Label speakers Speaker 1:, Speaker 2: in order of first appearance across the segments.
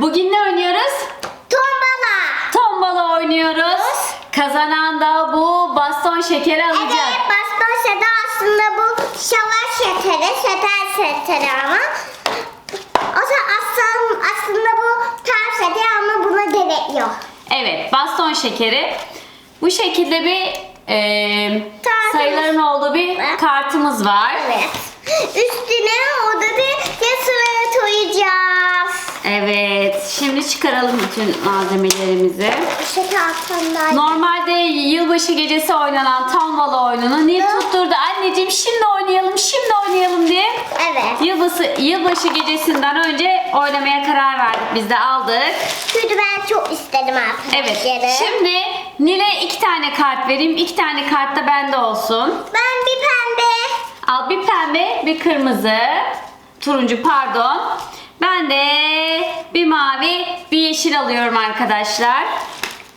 Speaker 1: Bugün ne oynuyoruz?
Speaker 2: Tombala.
Speaker 1: Tombala oynuyoruz. Kazanan da bu baston şekeri alacak.
Speaker 2: Evet baston şeker aslında bu şavaş şekeri, şeker şekeri ama. O da aslında, aslında bu tarz şekeri ama buna gerek yok.
Speaker 1: Evet, baston şekeri. Bu şekilde bir e, sayıların olduğu bir kartımız var.
Speaker 2: Evet. Üstüne orada bir yazıları koyacağız.
Speaker 1: Evet, şimdi çıkaralım bütün malzemelerimizi.
Speaker 2: Altından.
Speaker 1: Normalde yılbaşı gecesi oynanan tombala oyununu Nil tutturdu. Anneciğim şimdi oynayalım, şimdi oynayalım diye.
Speaker 2: Evet.
Speaker 1: Yılbaşı, yılbaşı gecesinden önce oynamaya karar verdik. Biz de aldık.
Speaker 2: Çünkü ben çok istedim
Speaker 1: Evet.
Speaker 2: arkadaşlarım.
Speaker 1: Şimdi Nil'e iki tane kart vereyim. İki tane kart da bende olsun.
Speaker 2: Ben bir pembe.
Speaker 1: Al bir pembe, bir kırmızı. Turuncu pardon. Ben de bir mavi, bir yeşil alıyorum arkadaşlar.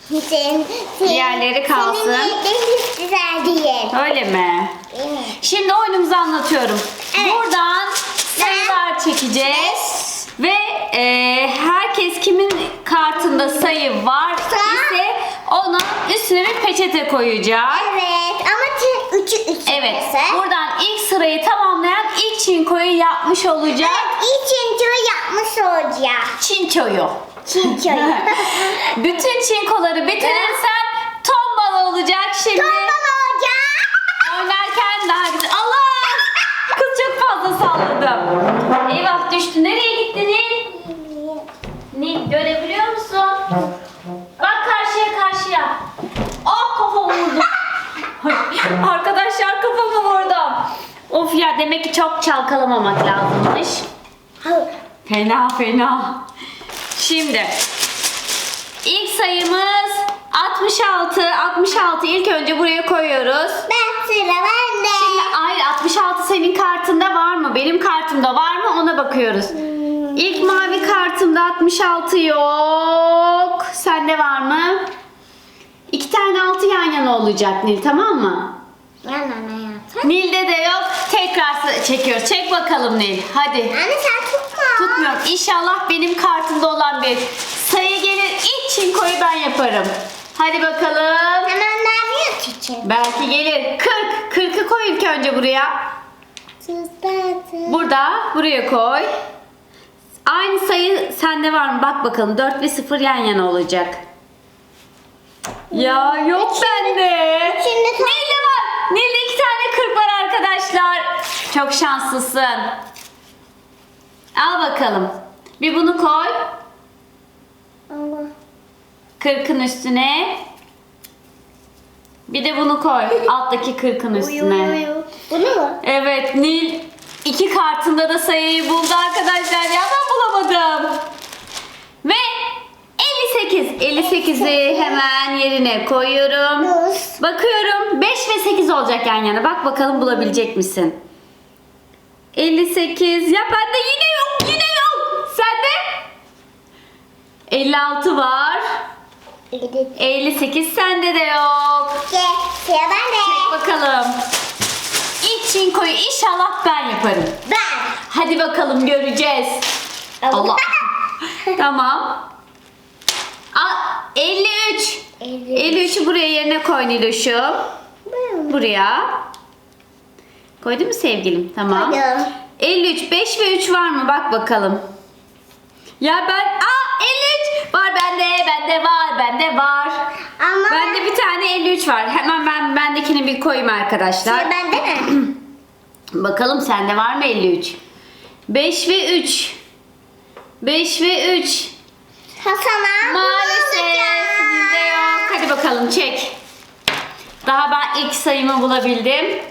Speaker 2: Sen, sen,
Speaker 1: Diğerleri kalsın.
Speaker 2: Senin hiç güzel değil.
Speaker 1: Öyle mi?
Speaker 2: Evet.
Speaker 1: Şimdi oyunumuzu anlatıyorum.
Speaker 2: Evet.
Speaker 1: Buradan sayılar çekeceğiz. Ve e, herkes kimin kartında sayı var ise onun üstüne bir peçete koyacak.
Speaker 2: Evet ama üçü üçü.
Speaker 1: Evet.
Speaker 2: mesela.
Speaker 1: Buradan ilk sırayı ilk çinkoyu yapmış olacak.
Speaker 2: Evet, iyi çinçoyu yapmış olacak.
Speaker 1: Çinçoyu.
Speaker 2: Çinçoyu.
Speaker 1: Bütün çinkoları bitirirsen tombala olacak şimdi.
Speaker 2: Tombala olacak.
Speaker 1: Oynarken daha güzel. Allah! Kız çok fazla salladım. Eyvah düştü. Nereye gitti Nil? Nil görebiliyor musun? Bak karşıya karşıya. Ah vurdum. Arkadaşlar kafamı vurdum. Of ya demek ki çok çalkalamamak lazımmış. Fena fena. Şimdi ilk sayımız 66. 66 ilk önce buraya koyuyoruz.
Speaker 2: Ben sıra bende.
Speaker 1: Şimdi hayır 66 senin kartında var mı? Benim kartımda var mı? Ona bakıyoruz. İlk mavi kartımda 66 yok. Sende var mı? İki tane altı yan yana olacak Nil tamam mı?
Speaker 2: Yana hayatım.
Speaker 1: Nil'de de yok. Tekrar çekiyoruz. Çek bakalım Nil. Hadi.
Speaker 2: Anne sen tutma.
Speaker 1: Tutmuyorum. İnşallah benim kartımda olan bir sayı gelir. İlk çinkoyu ben yaparım. Hadi bakalım.
Speaker 2: Hemen vermiyor çiçeği.
Speaker 1: Belki gelir. 40. 40'ı koy ilk önce buraya. Burada buraya koy. Aynı sayı sende var mı? Bak bakalım 4 ve 0 yan yana olacak. Ya yok bende.
Speaker 2: tam-
Speaker 1: Nilde iki tane 40 var arkadaşlar. Çok şanslısın. Al bakalım. Bir bunu koy. 40'ın üstüne. Bir de bunu koy. Alttaki 40'ın üstüne.
Speaker 2: Bunu mu?
Speaker 1: Evet Nil iki kartında da sayıyı buldu arkadaşlar ya ben bulamadım. Ve 58. 58'i hemen yerine koyuyorum. Bakıyorum 5 ve 8 olacak yan yana. Bak bakalım bulabilecek misin? 58. Ya bende yine yok yine yok. Sende? 56 var. 58 sende de yok.
Speaker 2: Sıra bende.
Speaker 1: Çek bakalım. İlk çinkoyu inşallah ben yaparım.
Speaker 2: Ben.
Speaker 1: Hadi bakalım göreceğiz. Allah. tamam. Aa, 53. 53'ü buraya yerine koy Niloş'um. Buraya. Koydun mu sevgilim? Tamam.
Speaker 2: Koydum.
Speaker 1: 53. 5 ve 3 var mı? Bak bakalım. Ya ben... Aa 53. Var bende. Bende var. Bende var.
Speaker 2: Ama
Speaker 1: Bende bir tane 53 var. Hemen ben bendekini bir koyayım arkadaşlar.
Speaker 2: Sıra bende mi?
Speaker 1: Bakalım sende var mı 53? 5 ve 3. 5 ve 3.
Speaker 2: Hasan'a
Speaker 1: Maalesef bizde yok. Hadi bakalım çek. Daha ben ilk sayımı bulabildim.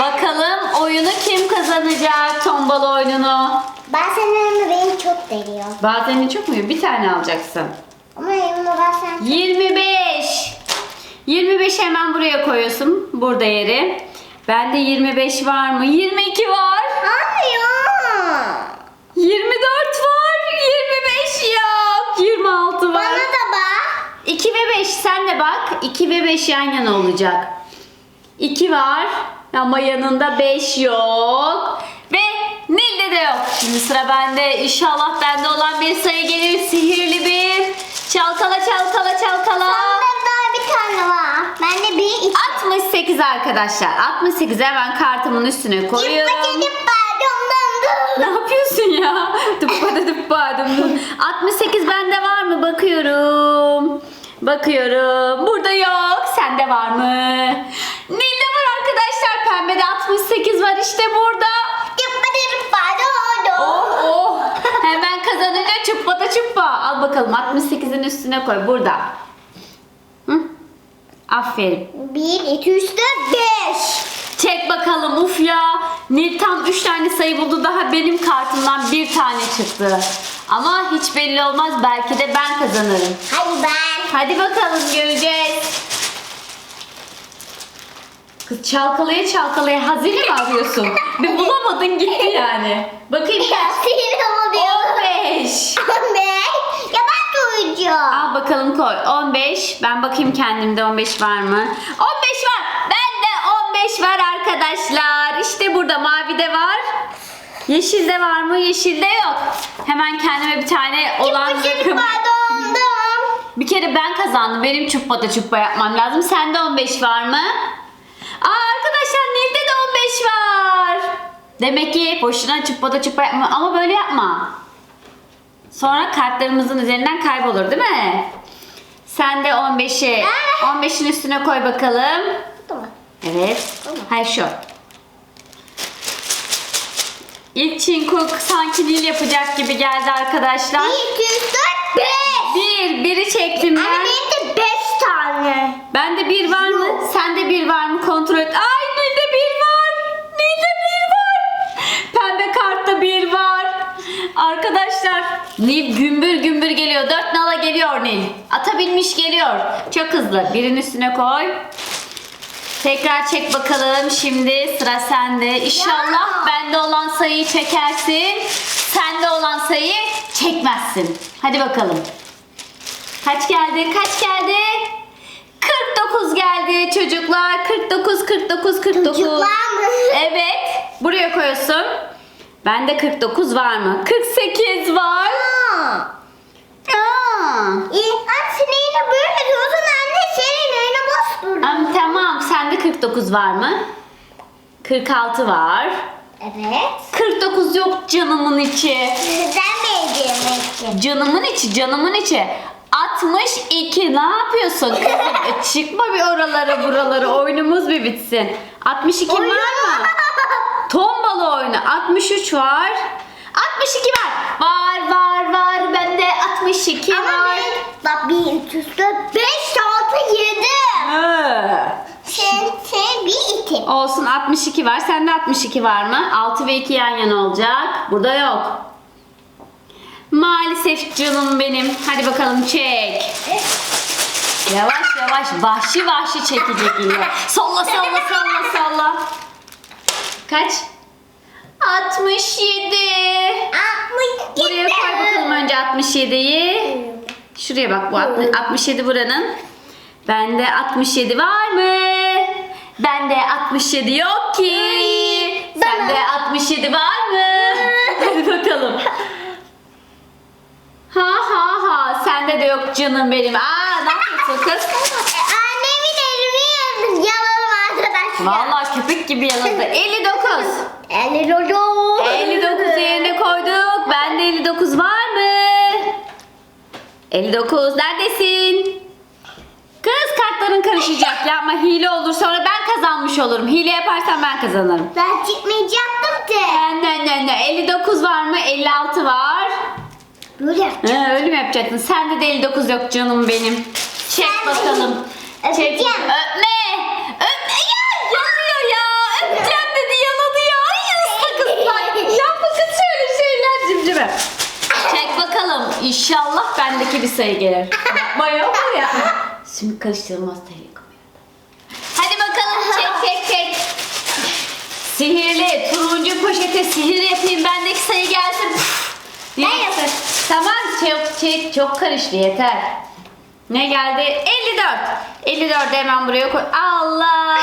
Speaker 1: Bakalım oyunu kim kazanacak tombala oyununu.
Speaker 2: Bazen elimi beni çok deriyor.
Speaker 1: Bazen çok mu? Bir tane alacaksın.
Speaker 2: Ama elimi bazen
Speaker 1: 25. 25 hemen buraya koyuyorsun. Burada yeri. Bende 25 var mı? 22 var.
Speaker 2: Almıyor.
Speaker 1: 24 var. 25 yok. 26 var.
Speaker 2: Bana da bak.
Speaker 1: 2 ve 5 sen de bak. 2 ve 5 yan yana olacak. 2 var ama yanında 5 yok. Ve Nil'de de yok. Şimdi sıra bende. İnşallah bende olan bir sayı gelir. Sihirli bir. Çalkala çalkala çalkala.
Speaker 2: Bende daha bir tane var. Bende bir iki.
Speaker 1: 68 arkadaşlar. 68'e hemen kartımın üstüne koyuyorum.
Speaker 2: Gitmedi pardon.
Speaker 1: Ne yapıyorsun ya? Dıppada dıppadım. 68 bende var mı? Bakıyorum. Bakıyorum. Burada yok. Sende var mı? Nilde var arkadaşlar. Pembede 68 var işte burada. Oh oh. Hemen kazanınca çuppata çuppa. Al bakalım 68'in üstüne koy. Burada. Hı? Aferin.
Speaker 2: Bir, iki, üç, dört, beş.
Speaker 1: Çek bakalım uf ya. Nil tam 3 tane sayı buldu daha benim kartımdan bir tane çıktı. Ama hiç belli olmaz belki de ben kazanırım.
Speaker 2: Hadi ben.
Speaker 1: Hadi bakalım göreceğiz. Kız çalkalaya çalkalaya hazine mi arıyorsun? Bir bulamadın gitti yani. Bakayım kaç?
Speaker 2: sinir oluyor.
Speaker 1: 15.
Speaker 2: Anne. Ya ben koyacağım.
Speaker 1: Al bakalım koy. 15. Ben bakayım kendimde 15 var mı? 15 var. Bende 15 var arkadaşlar. İşte burada mavi de var. Yeşilde var mı? Yeşilde yok. Hemen kendime bir tane olan
Speaker 2: pardon.
Speaker 1: Bir kere ben kazandım. Benim çuppata çuppa yapmam lazım. Sende 15 var mı? Aa arkadaşlar Nil'de de 15 var. Demek ki boşuna çuppa yapma. Ama böyle yapma. Sonra kartlarımızın üzerinden kaybolur değil mi? Sen de 15'i 15'in üstüne koy bakalım. Evet. Hayır şu. İlk çinko sanki Nil yapacak gibi geldi arkadaşlar.
Speaker 2: Bir, iki, üç, dört, beş.
Speaker 1: Bir, biri çektim
Speaker 2: Anne
Speaker 1: ben.
Speaker 2: benim de beş tane.
Speaker 1: Bende bir var mı? Sende bir var mı? Kontrol et. Ay Nil'de bir var. Nil'de bir var. Pembe kartta bir var. Arkadaşlar Nil gümbür gümbür geliyor. Dört nala geliyor Nil. Ata binmiş geliyor. Çok hızlı. Birinin üstüne koy. Tekrar çek bakalım. Şimdi sıra sende. İnşallah
Speaker 2: Ya.
Speaker 1: bende olan sayıyı çekersin. Sende olan sayıyı çekmezsin. Hadi bakalım. Kaç geldi? Kaç geldi? 49 geldi çocuklar. 49 49 49.
Speaker 2: Çocuklar mı?
Speaker 1: Evet. Buraya koyuyorsun. Bende 49 var mı? 48 var.
Speaker 2: Aa.
Speaker 1: Aa.
Speaker 2: İyi. Anne sen yine böyle diyorsun Burada.
Speaker 1: Am, tamam sende 49 var mı? 46 var.
Speaker 2: Evet.
Speaker 1: 49 yok canımın içi.
Speaker 2: Neden beğendiğim için?
Speaker 1: Canımın içi, canımın içi. 62 ne yapıyorsun e, çıkma bir oralara buralara oyunumuz bir bitsin. 62 var mı? Tombala oyunu. 63 var. 62 var. Var var var. Bende 62
Speaker 2: Ama
Speaker 1: var.
Speaker 2: Ama ben 1, 2, 3, 4, 5, 6,
Speaker 1: 7,
Speaker 2: sen, sen bir, iki.
Speaker 1: Olsun 62 var. Sende 62 var mı? 6 ve 2 yan yana olacak. Burada yok. Maalesef canım benim. Hadi bakalım çek. Yavaş yavaş vahşi vahşi çekecek yine. Salla salla salla salla. Kaç? 67.
Speaker 2: Altmış
Speaker 1: Buraya koy bakalım önce 67'yi. Şuraya bak bu 60 67 buranın. Bende 67 var mı? Bende 67 yok ki. Sende 67 var mı? Hadi bakalım. Ha ha ha sende de yok canım benim. Aa ne yapıyorsun kız?
Speaker 2: E, Annemin elimi yalarım arkadaşlar.
Speaker 1: Vallahi köpek gibi yaladı. 59.
Speaker 2: Eli rojo.
Speaker 1: 59 yerine koyduk. Bende 59 var mı? 59 neredesin? Kız kartların karışacak. Yapma hile olur sonra ben kazanmış olurum. Hile yaparsan ben kazanırım.
Speaker 2: Ben çıkmayacaktım ki.
Speaker 1: Ne ne ne ne 59 var mı? 56 var.
Speaker 2: Böyle yapacağım.
Speaker 1: Ha, öyle mi yapacaksın? Sende de 59 yok canım benim. Çek
Speaker 2: de-
Speaker 1: bakalım. Çek.
Speaker 2: Öpeceğim.
Speaker 1: Öpme. Öpme ya. Yanıyor ya. Öpeceğim dedi yaladı ya. Ay ıslak ıslak. Yapma kız şöyle şeyler cimcime. Çek bakalım. İnşallah bendeki bir sayı gelir. Yapma yapma ya. Şimdi karıştırılmaz telekom. Hadi bakalım çek çek çek. Sihirli turuncu poşete sihir yapayım bendeki sayı gelsin. Püf.
Speaker 2: Ben yaparım.
Speaker 1: Tamam çok, çok, çok karıştı yeter. Ne geldi? 54. 54 hemen buraya koy. Allah!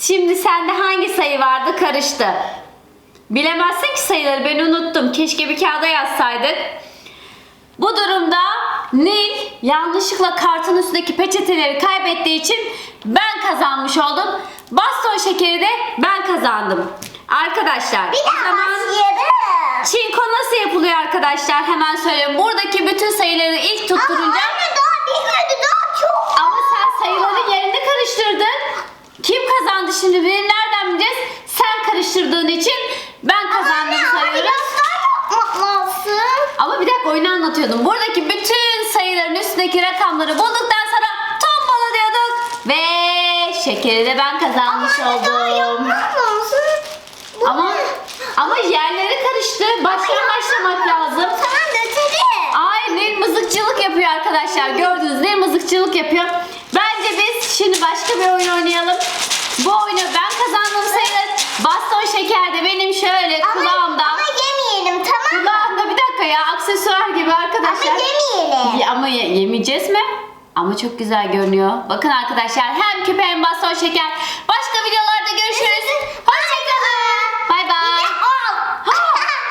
Speaker 1: Şimdi sende hangi sayı vardı karıştı. Bilemezsin ki sayıları ben unuttum. Keşke bir kağıda yazsaydık. Bu durumda Nil yanlışlıkla kartın üstündeki peçeteleri kaybettiği için ben kazanmış oldum. Baston şekeri de ben kazandım. Arkadaşlar
Speaker 2: Bir
Speaker 1: o
Speaker 2: daha
Speaker 1: zaman
Speaker 2: başlayalım.
Speaker 1: çinko nasıl yapılıyor arkadaşlar hemen söyleyeyim. Buradaki bütün sayıları ilk
Speaker 2: Ama
Speaker 1: tutturunca
Speaker 2: anne daha bitmedi daha çok.
Speaker 1: ama sen sayıların yerini karıştırdın. Kim kazandı şimdi benim nereden bileceğiz? Sen karıştırdığın için ben kazandım
Speaker 2: Anne ama
Speaker 1: sayıları.
Speaker 2: biraz daha yapmak lazım.
Speaker 1: Ama bir dakika oyunu anlatıyordum. Buradaki bütün üstündeki rakamları bulduktan sonra tombala diyorduk. Ve şekeri de ben kazanmış
Speaker 2: Ama
Speaker 1: oldum.
Speaker 2: yapmak lazım. Bu
Speaker 1: Ama
Speaker 2: ne?
Speaker 1: ama yerleri karıştı. Baştan başlamak lazım.
Speaker 2: Tamam dökelim.
Speaker 1: Ay Nil mızıkçılık yapıyor arkadaşlar. Gördünüz Nil mızıkçılık yapıyor. Bence biz şimdi başka bir oyun oynayalım. Bu oyunu ben kazandım sayılır. Baston şeker de benim şöyle kulağımda.
Speaker 2: Ama yemeyelim tamam mı?
Speaker 1: Kulağımda bir dakika ya aksesuar gibi arkadaşlar.
Speaker 2: Ama yemeyelim.
Speaker 1: Ama ye- yemeyeceğiz mi? Ama çok güzel görünüyor. Bakın arkadaşlar hem küpe hem baston şeker. Başka videolar